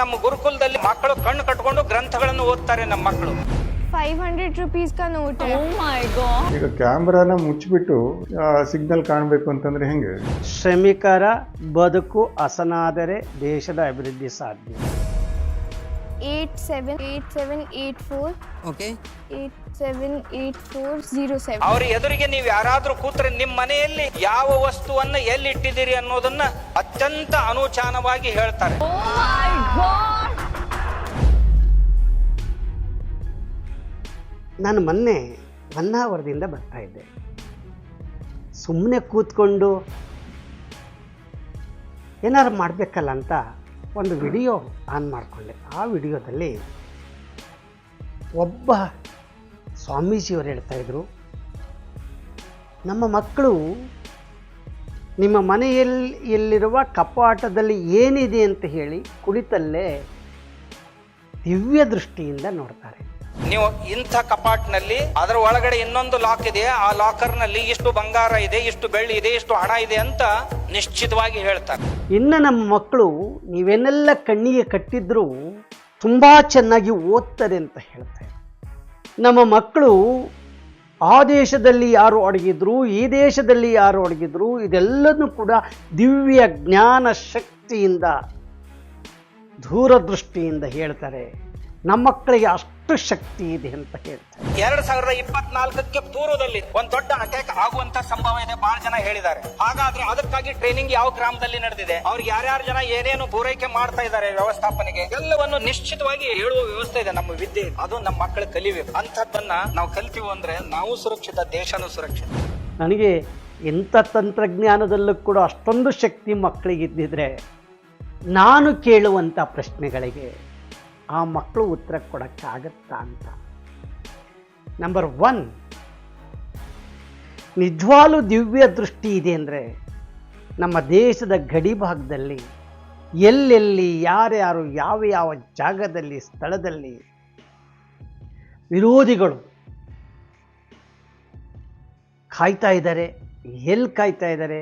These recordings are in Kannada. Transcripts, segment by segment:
ನಮ್ಮ ಗುರುಕುಲದಲ್ಲಿ ಮಕ್ಕಳು ಕಣ್ಣು ಕಟ್ಕೊಂಡು ಗ್ರಂಥಗಳನ್ನು ಓದ್ತಾರೆ ನಮ್ಮ ಮಕ್ಕಳು. ಫೈವ್ ಹಂಡ್ರೆಡ್ ರುಪೀಸ್ ಈಗ ಕ್ಯಾಮ್ರಾನ ಮುಚ್ಚಿಬಿಟ್ಟು ಸಿಗ್ನಲ್ ಕಾಣಬೇಕು ಅಂತಂದ್ರೆ ಹೆಂಗೆ? ಶ್ರಮಿಕರ ಬದುಕು ಹಸನಾದರೆ ದೇಶದ ಅಭಿವೃದ್ಧಿ ಸಾಧ್ಯ. Eight seven eight seven eight four okay eight seven four zero seven ಅವ್ರ ಎದುರಿಗೆ ನೀವು ಯಾರಾದರೂ ಕೂತ್ರೆ ನಿಮ್ಮ ಮನೆಯಲ್ಲಿ ಯಾವ ವಸ್ತುವನ್ನ ಎಲ್ಲಿ ಇಟ್ಟಿದ್ದೀರಿ ಅನ್ನೋದನ್ನ ಅತ್ಯಂತ ಅನುಚಾನವಾಗಿ ಹೇಳ್ತಾರೆ. Oh ನಾನು ಮೊನ್ನೆ ಹೊನ್ನಾವರದಿಂದ ಬರ್ತಾ ಇದ್ದೆ. ಸುಮ್ಮನೆ ಕೂತ್ಕೊಂಡು ಏನಾರು ಮಾಡಬೇಕಲ್ಲ ಅಂತ ಒಂದು ವಿಡಿಯೋ ಆನ್ ಮಾಡಿಕೊಂಡೆ. ಆ ವಿಡಿಯೋದಲ್ಲಿ ಒಬ್ಬ ಸ್ವಾಮೀಜಿಯವರು ಹೇಳ್ತಾ ಇದ್ರು, ನಮ್ಮ ಮಕ್ಕಳು ನಿಮ್ಮ ಮನೆಯಲ್ಲಿ ಎಲ್ಲಿರುವ ಕಪಾಟದಲ್ಲಿ ಏನಿದೆ ಅಂತ ಹೇಳಿ ಕುಳಿತಲ್ಲೇ ದಿವ್ಯ ದೃಷ್ಟಿಯಿಂದ ನೋಡ್ತಾರೆ. ನೀವು ಇಂಥ ಕಪಾಟ್ನಲ್ಲಿ, ಅದರ ಒಳಗಡೆ ಇನ್ನೊಂದು ಲಾಕ್ ಇದೆ ಆ ಲಾಕರ್ನಲ್ಲಿ ಇಷ್ಟು ಬಂಗಾರ ಇದೆ, ಇಷ್ಟು ಬೆಳ್ಳಿ ಇದೆ, ಇಷ್ಟು ಹಣ ಇದೆ ಅಂತ ನಿಶ್ಚಿತವಾಗಿ ಹೇಳ್ತಾರೆ. ಇನ್ನು ನಮ್ಮ ಮಕ್ಕಳು ನೀವೇನೆಲ್ಲ ಕಣ್ಣಿಗೆ ಕಟ್ಟಿದ್ರು ತುಂಬ ಚೆನ್ನಾಗಿ ಓದ್ತಾರೆ ಅಂತ ಹೇಳ್ತಾರೆ. ನಮ್ಮ ಮಕ್ಕಳು ಆ ದೇಶದಲ್ಲಿ ಯಾರು ಅಡಗಿದ್ರು, ಈ ದೇಶದಲ್ಲಿ ಯಾರು ಅಡಗಿದ್ರು, ಇದೆಲ್ಲನೂ ಕೂಡ ದಿವ್ಯ ಜ್ಞಾನ ಶಕ್ತಿಯಿಂದ, ದೂರದೃಷ್ಟಿಯಿಂದ ಹೇಳ್ತಾರೆ. ನಮ್ಮ ಮಕ್ಕಳಿಗೆ ಅಷ್ಟು ಶಕ್ತಿ ಇದೆ ಅಂತ ಹೇಳ್ತಾರೆ. ಎರಡ್ ಸಾವಿರದ ಇಪ್ಪತ್ನಾಲ್ಕಕ್ಕೆ ಪೂರ್ವದಲ್ಲಿ ಒಂದ್ ದೊಡ್ಡ ಅಟ್ಯಾಕ್ ಆಗುವಂತ ಸಂಭವ ಇದೆ ಬಹಳ ಜನ ಹೇಳಿದ್ದಾರೆ. ಹಾಗಾದ್ರೆ ಅದಕ್ಕಾಗಿ ಟ್ರೈನಿಂಗ್ ಯಾವ ಗ್ರಾಮದಲ್ಲಿ ನಡೆದಿದೆ? ಅವ್ರಿಗೆ ಯಾರ್ಯಾರು ಜನ ಏನೇನು ಪೂರೈಕೆ ಮಾಡ್ತಾ ಇದ್ದಾರೆ ವ್ಯವಸ್ಥಾಪನೆಗೆ? ಎಲ್ಲವನ್ನು ನಿಶ್ಚಿತವಾಗಿ ಹೇಳುವ ವ್ಯವಸ್ಥೆ ಇದೆ ನಮ್ಮ ವಿದ್ಯೆ. ಅದು ನಮ್ಮ ಮಕ್ಕಳು ಕಲಿಬೇಕು. ಅಂಥದ್ದನ್ನ ನಾವು ಕಲ್ತೀವಿ ಅಂದ್ರೆ ನಾವು ಸುರಕ್ಷಿತ ದೇಶನೂ ಸುರಕ್ಷಿತ. ನನಗೆ ಇಂಥ ತಂತ್ರಜ್ಞಾನದಲ್ಲೂ ಕೂಡ ಅಷ್ಟೊಂದು ಶಕ್ತಿ ಮಕ್ಕಳಿಗೆ ಇದ್ದಿದ್ರೆ ನಾನು ಕೇಳುವಂಥ ಪ್ರಶ್ನೆಗಳಿಗೆ ಆ ಮಕ್ಕಳು ಉತ್ತರ ಕೊಡೋಕ್ಕಾಗತ್ತಾ ಅಂತ. ನಂಬರ್ ಒನ್ ನಿಜವಾಲು ದಿವ್ಯ ದೃಷ್ಟಿ ಇದೆ ಅಂದರೆ ನಮ್ಮ ದೇಶದ ಗಡಿ ಭಾಗದಲ್ಲಿ ಎಲ್ಲೆಲ್ಲಿ, ಯಾರ್ಯಾರು, ಯಾವ ಯಾವ ಜಾಗದಲ್ಲಿ, ಸ್ಥಳದಲ್ಲಿ ವಿರೋಧಿಗಳು ಕಾಯ್ತಾ ಇದ್ದಾರೆ, ಎಲ್ಲಿ ಕಾಯ್ತಾ ಇದ್ದಾರೆ,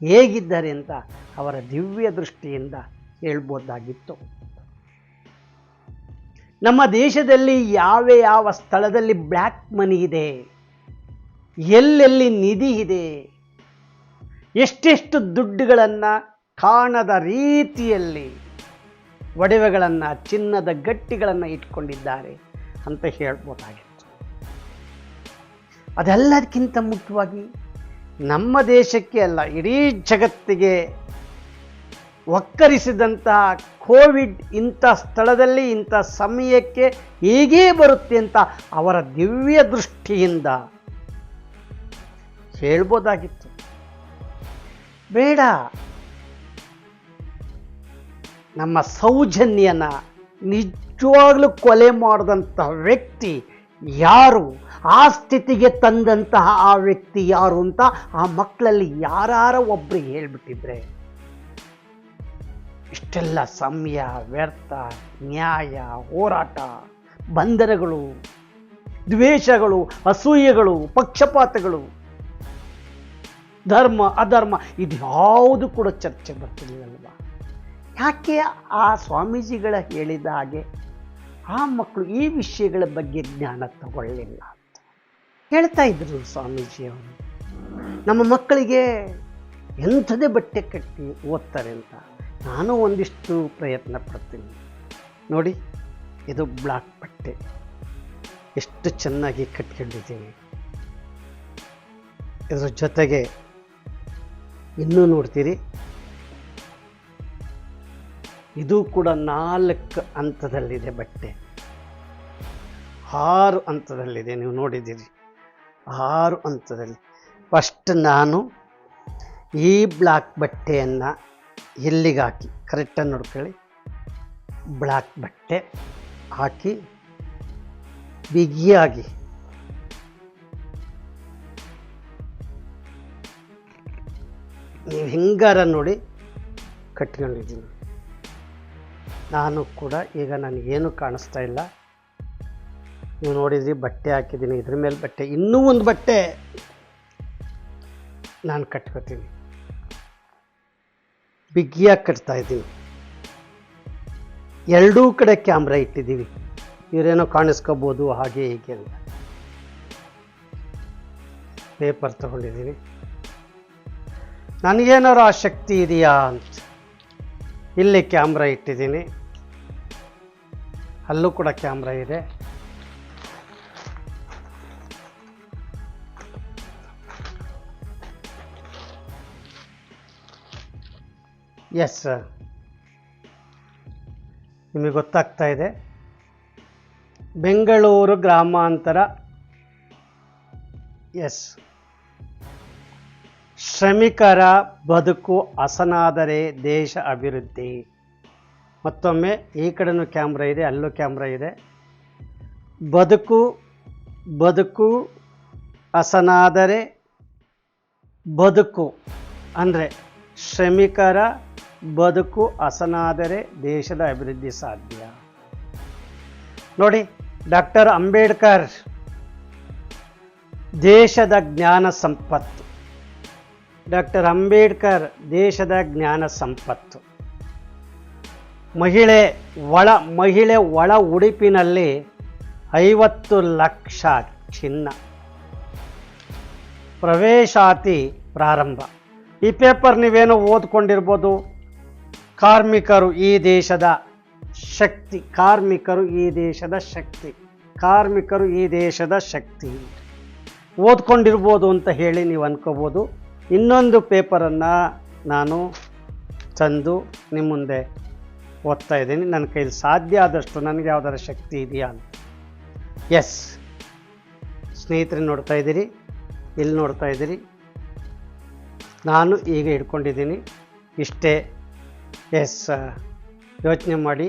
ಹೇಗಿದ್ದಾರೆ ಅಂತ ಅವರ ದಿವ್ಯ ದೃಷ್ಟಿಯಿಂದ ಹೇಳ್ಬೋದಾಗಿತ್ತು. ನಮ್ಮ ದೇಶದಲ್ಲಿ ಯಾವ ಯಾವ ಸ್ಥಳದಲ್ಲಿ ಬ್ಲ್ಯಾಕ್ ಮನಿ ಇದೆ, ಎಲ್ಲೆಲ್ಲಿ ನಿಧಿ ಇದೆ, ಎಷ್ಟೆಷ್ಟು ದುಡ್ಡುಗಳನ್ನು ಕಾಣದ ರೀತಿಯಲ್ಲಿ ಒಡವೆಗಳನ್ನು, ಚಿನ್ನದ ಗಟ್ಟಿಗಳನ್ನು ಇಟ್ಕೊಂಡಿದ್ದಾರೆ ಅಂತ ಹೇಳ್ಬೋದಾಗಿತ್ತು. ಅದೆಲ್ಲದಕ್ಕಿಂತ ಮುಖ್ಯವಾಗಿ ನಮ್ಮ ದೇಶಕ್ಕೆ ಅಲ್ಲ, ಇಡೀ ಜಗತ್ತಿಗೆ ಒಕ್ಕರಿಸಿದಂತಹ ಕೋವಿಡ್ ಇಂಥ ಸ್ಥಳದಲ್ಲಿ ಇಂಥ ಸಮಯಕ್ಕೆ ಹೇಗೇ ಬರುತ್ತೆ ಅಂತ ಅವರ ದಿವ್ಯ ದೃಷ್ಟಿಯಿಂದ ಹೇಳ್ಬೋದಾಗಿತ್ತು. ಬೇಡ. ನಮ್ಮ ಸೌಜನ್ಯನ ನಿಜವಾಗ್ಲೂ ಕೊಲೆ ಮಾಡಿದಂತಹ ವ್ಯಕ್ತಿ ಯಾರು? ಆ ಸ್ಥಿತಿಗೆ ತಂದಂತಹ ಆ ವ್ಯಕ್ತಿ ಯಾರು ಅಂತ ಆ ಮಕ್ಕಳಲ್ಲಿ ಯಾರಾರ ಒಬ್ಬರಿಗೆ ಹೇಳ್ಬಿಟ್ಟಿದ್ರೆ ಇಷ್ಟೆಲ್ಲ ಸಮಯ, ವ್ಯರ್ಥ, ನ್ಯಾಯ, ಹೋರಾಟ, ಬಂಧನಗಳು, ದ್ವೇಷಗಳು, ಅಸೂಯೆಗಳು, ಪಕ್ಷಪಾತಗಳು, ಧರ್ಮ, ಅಧರ್ಮ, ಇದು ಯಾವುದು ಕೂಡ ಚರ್ಚೆ ಬರ್ತಿರ್ಲಿಲ್ಲಲ್ವಾ ಯಾಕೆ ಆ ಸ್ವಾಮೀಜಿಗಳ ಹೇಳಿದ ಹಾಗೆ ಆ ಮಕ್ಕಳು ಈ ವಿಷಯಗಳ ಬಗ್ಗೆ ಜ್ಞಾನ ತಗೊಳ್ಳಿಲ್ಲ ಹೇಳ್ತಾ ಇದ್ರು ಸ್ವಾಮೀಜಿಯವರು. ನಮ್ಮ ಮಕ್ಕಳಿಗೆ ಎಂಥದೇ ಬಟ್ಟೆ ಕಟ್ಟಿ ಓದ್ತಾರೆ ಅಂತ. ನಾನು ಒಂದಿಷ್ಟು ಪ್ರಯತ್ನ ಪಡ್ತೀನಿ. ನೋಡಿ, ಇದು ಬ್ಲಾಕ್ ಬಟ್ಟೆ. ಎಷ್ಟು ಚೆನ್ನಾಗಿ ಕಟ್ಕೊಂಡಿದ್ದೀನಿ. ಇದರ ಜೊತೆಗೆ ಇನ್ನೂ ನೋಡ್ತೀರಿ. ಇದು ಕೂಡ ನಾಲ್ಕು ಹಂತದಲ್ಲಿದೆ ಬಟ್ಟೆ. ಆರು ಹಂತದಲ್ಲಿದೆ, ನೀವು ನೋಡಿದ್ದೀರಿ. ಆರು ಹಂತದಲ್ಲಿ. ಫಸ್ಟ್ ನಾನು ಈ ಬ್ಲಾಕ್ ಬಟ್ಟೆಯನ್ನು ಎಲ್ಲಿಗೆ ಹಾಕಿ ಕರೆಕ್ಟಾಗಿ ನೋಡ್ಕೊಳ್ಳಿ ಬ್ಲಾಕ್ ಬಟ್ಟೆ ಹಾಕಿ, ಬಿಗಿಯಾಗಿ. ನೀವು ಹೆಂಗಾರ ನೋಡಿ ಕಟ್ಕೊಂಡಿದ್ದೀನಿ. ನಾನು ಕೂಡ ಈಗ ನನಗೇನು ಕಾಣಿಸ್ತಾ ಇಲ್ಲ. ನೀವು ನೋಡಿದ್ರಿ, ಬಟ್ಟೆ ಹಾಕಿದ್ದೀನಿ. ಇದ್ರ ಮೇಲೆ ಬಟ್ಟೆ, ಇನ್ನೂ ಒಂದು ಬಟ್ಟೆ ನಾನು ಕಟ್ಕೋತೀನಿ. ಬಿಗಿಯಾಗಿ ಕಟ್ತಾ ಇದ್ದೀವಿ. ಎರಡೂ ಕಡೆ ಕ್ಯಾಮ್ರಾ ಇಟ್ಟಿದ್ದೀವಿ. ಇವರೇನೋ ಕಾಣಿಸ್ಕೋಬೋದು, ಹಾಗೆ ಹೀಗೆ ಅಂತ. ಪೇಪರ್ ತಗೊಂಡಿದ್ದೀನಿ ನನಗೇನಾರು ಆ ಶಕ್ತಿ ಇದೆಯಾ ಅಂತ. ಇಲ್ಲಿ ಕ್ಯಾಮ್ರಾ ಇಟ್ಟಿದ್ದೀನಿ. ಅಲ್ಲೂ ಕೂಡ ಕ್ಯಾಮ್ರಾ ಇದೆ. ಎಸ್ ನಿಮಗೆ ಗೊತ್ತಾಗ್ತಾ ಇದೆ. ಬೆಂಗಳೂರು ಗ್ರಾಮಾಂತರ. ಎಸ್ ಶ್ರಮಿಕರ ಬದುಕು ಹಸನಾದರೆ ದೇಶ ಅಭಿವೃದ್ಧಿ. ಮತ್ತೊಮ್ಮೆ ಈ ಕಡೆನೂ ಕ್ಯಾಮ್ರಾ ಇದೆ, ಅಲ್ಲೂ ಕ್ಯಾಮ್ರಾ ಇದೆ. ಬದುಕು ಬದುಕು ಹಸನಾದರೆ ಬದುಕು ಅಂದರೆ ಶ್ರಮಿಕರ ಬದುಕು ಹಸನಾದರೆ ದೇಶದ ಅಭಿವೃದ್ಧಿ ಸಾಧ್ಯ. ನೋಡಿ, ಡಾಕ್ಟರ್ ಅಂಬೇಡ್ಕರ್ ದೇಶದ ಜ್ಞಾನ ಸಂಪತ್ತು. ಡಾಕ್ಟರ್ ಅಂಬೇಡ್ಕರ್ ದೇಶದ ಜ್ಞಾನ ಸಂಪತ್ತು. ಮಹಿಳೆ ಒಳ ಮಹಿಳೆ ಒಳ ಉಡುಪಿನಲ್ಲಿ ಐವತ್ತು ಲಕ್ಷ ಚಿನ್ನ. ಪ್ರವೇಶಾತಿ ಪ್ರಾರಂಭ. ಈ ಪೇಪರ್ ನೀವೇನೋ ಓದ್ಕೊಂಡಿರ್ಬೋದು? ಕಾರ್ಮಿಕರು ಈ ದೇಶದ ಶಕ್ತಿ, ಕಾರ್ಮಿಕರು ಈ ದೇಶದ ಶಕ್ತಿ, ಕಾರ್ಮಿಕರು ಈ ದೇಶದ ಶಕ್ತಿ. ಓದ್ಕೊಂಡಿರ್ಬೋದು ಅಂತ ಹೇಳಿ ನೀವು ಅಂದ್ಕೋಬೋದು ಇನ್ನೊಂದು ಪೇಪರನ್ನು ನಾನು ತಂದು ನಿಮ್ಮ ಮುಂದೆ ಓದ್ತಾ ಇದ್ದೀನಿ. ನನ್ನ ಕೈಲಿ ಸಾಧ್ಯ ಆದಷ್ಟು ನನಗೆ ಯಾವುದರ ಶಕ್ತಿ ಇದೆಯಾ ಅಂತ. ಎಸ್ ಸ್ನೇಹಿತರೆ ನೋಡ್ತಾ ಇದ್ದೀರಿ? ಇಲ್ಲಿ ನೋಡ್ತಾ ಇದ್ದೀರಿ? ನಾನು ಈಗ ಇಟ್ಕೊಂಡಿದ್ದೀನಿ ಇಷ್ಟೇ ಎಸ್ ಯೋಚನೆ ಮಾಡಿ.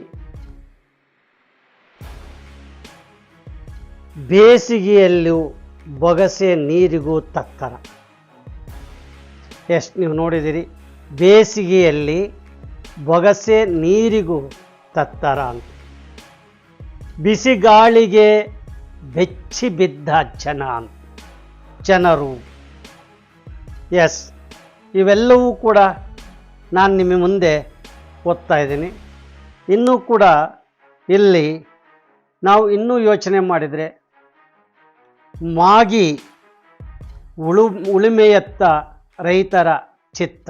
ಬೇಸಿಗೆಯಲ್ಲೂ ಬೊಗಸೆ ನೀರಿಗೂ ತತ್ತರ ಎಸ್, ನೀವು ನೋಡಿದಿರಿ ಬೇಸಿಗೆಯಲ್ಲಿ ಬೊಗಸೆ ನೀರಿಗೂ ತತ್ತರ ಅಂತ. ಬಿಸಿ ಗಾಳಿಗೆ ಬೆಚ್ಚಿ ಬಿದ್ದ ಜನ ಅಂತ. ಜನರು. ಎಸ್, ಇವೆಲ್ಲವೂ ಕೂಡ ನಾನು ನಿಮ್ಮ ಮುಂದೆ ಓದ್ತಾ ಇದ್ದೀನಿ. ಇನ್ನೂ ಕೂಡ ಇಲ್ಲಿ ನಾವು ಇನ್ನೂ ಯೋಚನೆ ಮಾಡಿದರೆ ಮಾಗಿ ಉಳು ಉಳುಮೆಯತ್ತ ರೈತರ ಚಿತ್ತ.